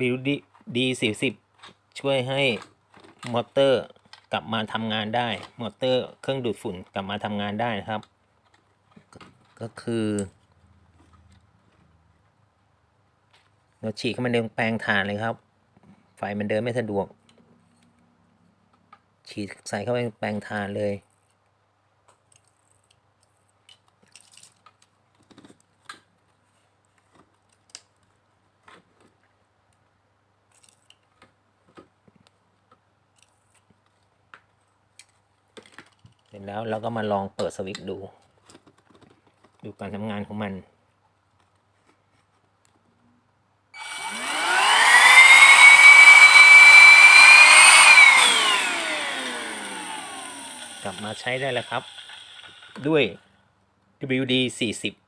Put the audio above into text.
WD40 ช่วยให้มอเตอร์กลับมาทำงานได้ มอเตอร์เครื่องดูดฝุ่นกลับมาทำงานได้นะครับ ก็คือ เราฉีดเข้ามาในแปลงถ่านเลยครับ ไฟมันเดินไม่สะดวก ฉีดใส่เข้าไปในแปลงถ่านเลย ร็จแล้วเราก็มาลองเปิดสวิตช์ดู ดูการทำงานของมันกลับมาใช้ได้แล้วครับ ด้วย WD 40